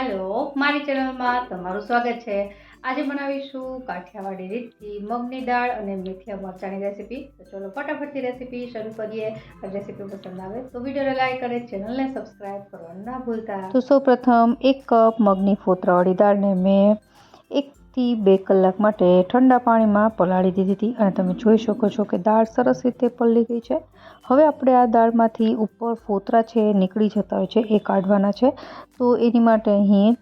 ચેનલમાં તમારું સ્વાગત છે. આજે બનાવીશું કાઠિયાવાડી રીતથી મગની દાળ અને મેથીયા મરચાંની રેસીપી. તો ચલો ફટાફટથી રેસીપી શરૂ કરીએ. રેસીપી પસંદ આવે તો વિડીયોને લાઈક અને ચેનલને સબસ્ક્રાઈબ કરવાનું ના ભૂલતા. તો સૌપ્રથમ એક કપ મગની ફોતરાવાળી દાળને મેં એકથી બે કલાક માટે ઠંડા પાણીમાં પલાળી દીધી હતી અને તમે જોઈ શકો છો કે દાળ સરસ રીતે પલળી ગઈ છે. હવે આપણે આ દાળમાંથી ઉપર ફોતરા છે નીકળી જતા હોય છે, એ કાઢવાના છે. તો એની માટે અહીં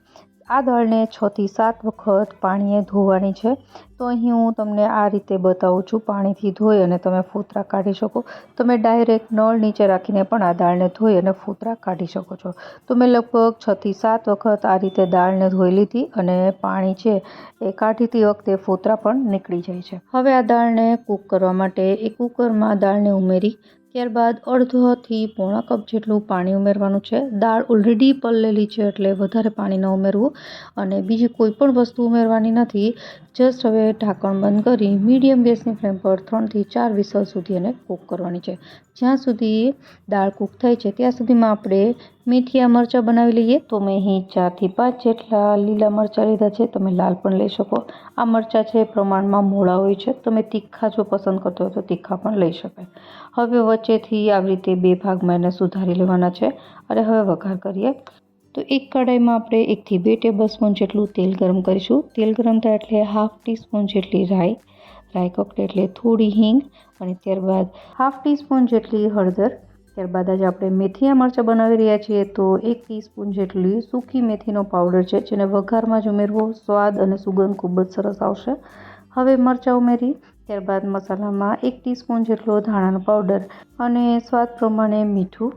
આ દાળને છથી સાત વખત પાણીએ ધોવાની છે. તો અહીં હું તમને આ રીતે બતાવું છું. પાણીથી ધોઈ અને તમે ફૂતરા કાઢી શકો. તમે ડાયરેક્ટ નળ નીચે રાખીને પણ આ દાળને ધોઈ અને ફૂતરા કાઢી શકો છો. તો મેં લગભગ છથી સાત વખત આ રીતે દાળને ધોઈ લીધી અને પાણી છે એ કાઢીતી વખતે ફૂતરા પણ નીકળી જાય છે. હવે આ દાળને કૂક કરવા માટે એ કૂકરમાં દાળને ઉમેરી ત્યારબાદ અડધોથી પોણા કપ જેટલું પાણી ઉમેરવાનું છે. દાળ ઓલરેડી પલળેલી છે એટલે વધારે પાણી ન ઉમેરવું અને બીજી કોઈ પણ વસ્તુ ઉમેરવાની નથી. જસ્ટ હવે ઢાંકણ બંધ કરી મીડિયમ ગેસની ફ્લેમ પર ત્રણથી ચાર વિસલ સુધી એને કૂક કરવાની છે. જ્યાં સુધી દાળ કૂક થાય છે, ત્યાં સુધીમાં આપણે મીઠિયા મરચાં બનાવી લઈએ. તો મેં અહીં ચારથી પાંચ જેટલા લીલા મરચાં લીધા છે. તમે લાલ પણ લઈ શકો. આ મરચાં છે પ્રમાણમાં મોળા હોય છે. તમે તીખા જો પસંદ કરતો હોય તો તીખા પણ લઈ શકાય. હવે વચ્ચેથી આવી રીતે બે ભાગમાં એને સુધારી લેવાના છે અને હવે વઘાર કરીએ. તો એક કઢાઈમાં આપણે એકથી બે ટેબલ સ્પૂન જેટલું તેલ ગરમ કરીશું. તેલ ગરમ થાય એટલે હાફ ટીસ્પૂન જેટલી રાઈ રાઈ કોકટ એટલે થોડી હિંગ અને ત્યારબાદ હાફ ટીસ્પૂન જેટલી હળદર. ત્યારબાદ આજે આપણે મેથીયા મરચાં બનાવી રહ્યા છીએ તો એક ટીસ્પૂન જેટલી સૂકી મેથીનો પાવડર છે, જેને વઘારમાં જ ઉમેરવો સ્વાદ અને સુગંધ ખૂબ જ સરસ આવશે. હવે મરચાં ઉમેરી ત્યારબાદ મસાલામાં એક ટીસ્પૂન જેટલો ધાણાનો પાવડર અને સ્વાદ પ્રમાણે મીઠું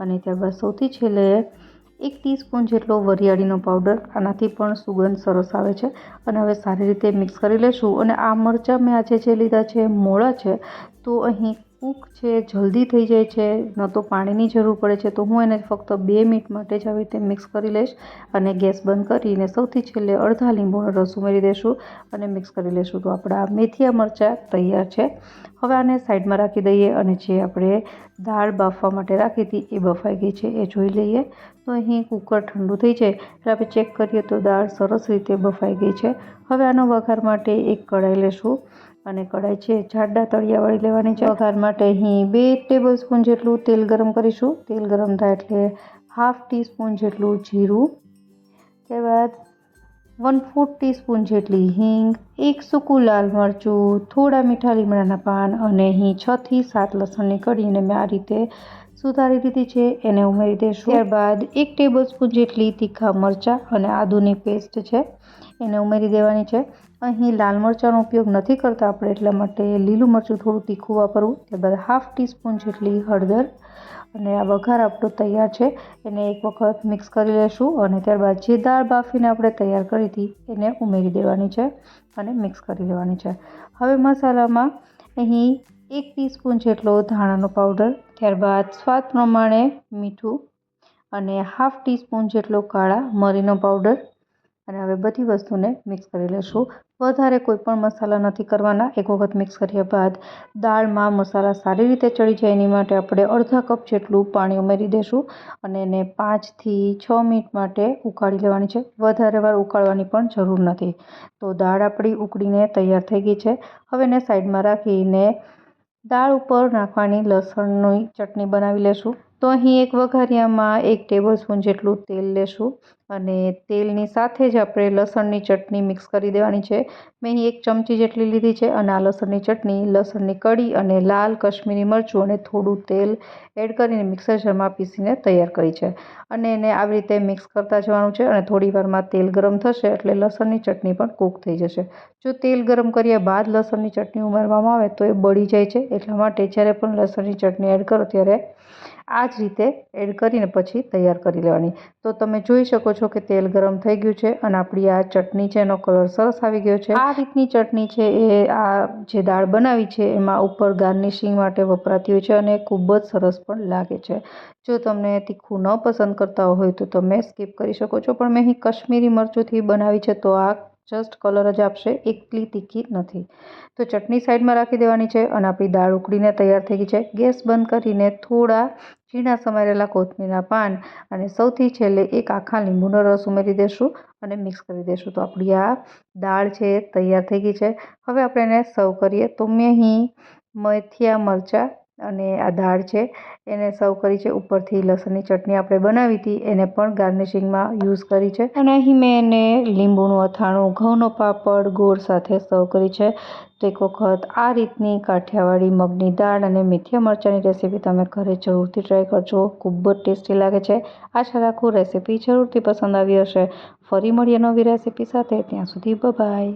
અને ત્યારબાદ સૌથી છેલ્લે એક ટીસ્પૂન જેટલો વરિયાળીનો પાવડર. આનાથી પણ સુગંધ સરસ આવે છે અને હવે સારી રીતે મિક્સ કરી લઈશું અને આ મરચાં મેં આજે જે લીધા છે, મોળા છે, તો અહીં કૂક છે, જલ્દી થઈ જાય છે, ન તો પાણીની જરૂર પડે છે, તો હું એને ફક્ત બે મિનિટ માટે જ આવી રીતે મિક્સ કરી લઈશ અને ગેસ બંધ કરીને સૌથી છેલ્લે અડધા લીંબુનો રસ ઉમેરી દઈશું અને મિક્સ કરી લઈશું તો આપણા મેથીયા મરચાં તૈયાર છે. હવે આને સાઈડમાં રાખી દઈએ અને જે આપણે દાળ બાફવા માટે રાખી હતી એ બફાઈ ગઈ છે, એ જોઈ લઈએ. તો અહીં કુકર ઠંડુ થઈ જાય. એટલે આપણે ચેક કરીએ તો દાળ સરસ રીતે બફાઈ ગઈ છે. હવે આનો વઘાર માટે એક કઢાઈ લેશું. અને કઢાઈ છે જાડા તળિયાવાળી લેવાની છે. વઘાર માટે અહીં બે ટેબલ સ્પૂન જેટલું તેલ ગરમ કરીશું. તેલ ગરમ થાય એટલે હાફ ટીસ્પૂન જેટલું જીરું ત્યારબાદ વન ફોર્થ ટીસ્પૂન જેટલી હિંગ, એક સૂકું લાલ મરચું, થોડા મીઠા લીમડાના પાન અને અહીં છથી સાત લસણની કઢીને મેં આ રીતે સુધારી દીધી છે. એને ઉમેરી દઈશું ત્યારબાદ એક ટેબલ સ્પૂન જેટલી તીખા મરચાં અને આદુની પેસ્ટ છે. એને ઉમેરી દેવાની છે. અહીં લાલ મરચાંનો ઉપયોગ નથી કરતા આપણે, એટલા માટે લીલું મરચું થોડું તીખું વાપરવું. ત્યારબાદ હાફ ટીસ્પૂન જેટલી હળદર અને આ વઘાર આપણો તૈયાર છે. એને એક વખત મિક્સ કરી લેશું અને ત્યારબાદ જે દાળ બાફીને આપણે તૈયાર કરી હતી, એને ઉમેરી દેવાની છે અને મિક્સ કરી લેવાની છે. હવે મસાલામાં અહીં એક ટીસ્પૂન જેટલો ધાણાનો પાવડર ત્યારબાદ સ્વાદ પ્રમાણે મીઠું અને હાફ ટીસ્પૂન જેટલો કાળા મરીનો પાવડર અને હવે બધી વસ્તુને મિક્સ કરી લેશું. વધારે કોઈ પણ મસાલા નથી કરવાના. એક વખત મિક્સ કર્યા બાદ દાળમાં મસાલા સારી રીતે ચડી જાય એની માટે આપણે અડધા કપ જેટલું પાણી ઉમેરી દઈશું અને એને પાંચથી છ મિનિટ માટે ઉકાળી લેવાની છે. વધારે વાર ઉકાળવાની પણ જરૂર નથી. તો દાળ આપણી ઉકળીને તૈયાર થઈ ગઈ છે. હવે એને સાઈડમાં રાખીને દાળ ઉપર નાખવાની લસણની ચટણી બનાવી લેશું. તો અહીં એક વઘારિયામાં એક ટેબલ સ્પૂન જેટલું તેલ લેશું. અને તેલની સાથે જ આપણે લસણની ચટણી મિક્સ કરી દેવાની છે. મેં અહીં એક ચમચી જેટલી લીધી છે અને આ લસણની ચટણી, લસણની કળી અને લાલ કશ્મીરી મરચું અને થોડું તેલ એડ કરીને મિક્સર જારમાં પીસીને તૈયાર કરી છે. અને એને આવી રીતે મિક્સ કરતા જવાનું છે અને થોડી વારમાં તેલ ગરમ થશે એટલે લસણની ચટણી પણ કૂક થઈ જશે. જો તેલ ગરમ કર્યા બાદ લસણની ચટણી ઉમેરવામાં આવે તો એ બળી જાય છે. એટલા માટે જ્યારે પણ લસણની ચટણી એડ કરો ત્યારે આ જ રીતે એડ કરીને પછી તૈયાર કરી લેવાની. તો તમે જોઈ શકો છો કે તેલ ગરમ થઈ ગયું છે અને આપણી આ ચટણી છે એનો કલર સરસ આવી ગયો છે. આ રીતની ચટણી છે એ આ જે દાળ બનાવી છે એમાં ઉપર ગાર્નિશિંગ માટે વપરાતી હોય છે અને ખૂબ જ સરસ પણ લાગે છે. જો તમને તીખું ન પસંદ કરતા હોય તો તમે સ્કીપ કરી શકો છો. પણ મેં અહીં કશ્મીરી મરચુંથી બનાવી છે તો આ જસ્ટ કલર જ આપશે એકલી તીખી નથી. તો ચટણી સાઈડમાં રાખી દેવાની છે અને આપણી દાળ ઉકળીને તૈયાર થઈ ગઈ છે. ગેસ બંધ કરીને થોડા ઝીણા સમારેલા કોથમીરના પાન અને સૌથી છેલ્લે એક આખા લીંબુનો રસ ઉમેરી દઈશું અને મિક્સ કરી દઈશું તો આપણી આ દાળ છે, તૈયાર થઈ ગઈ છે. હવે આપણે એને સર્વ કરીએ. તો મેં અહીં મેથીયા મરચાં અને આ દાળ છે, એને સર્વ કરી છે. ઉપરથી લસણની ચટણી આપણે બનાવી હતી, એને પણ ગાર્નિશિંગમાં યુઝ કરી છે. અને અહીં મેં એને લીંબુનું અથાણું, ઘઉંનો પાપડ, ગોળ સાથે સર્વ કરી છે. તો એક વખત આ રીતની કાઠિયાવાડી મગની દાળ અને મેથીયા મરચાંની રેસીપી તમે ઘરે જરૂરથી ટ્રાય કરજો. ખૂબ જ ટેસ્ટી લાગે છે. આશા રાખું રેસીપી જરૂરથી પસંદ આવી હશે. ફરી મળીએ નવી રેસીપી સાથે. ત્યાં સુધી બાય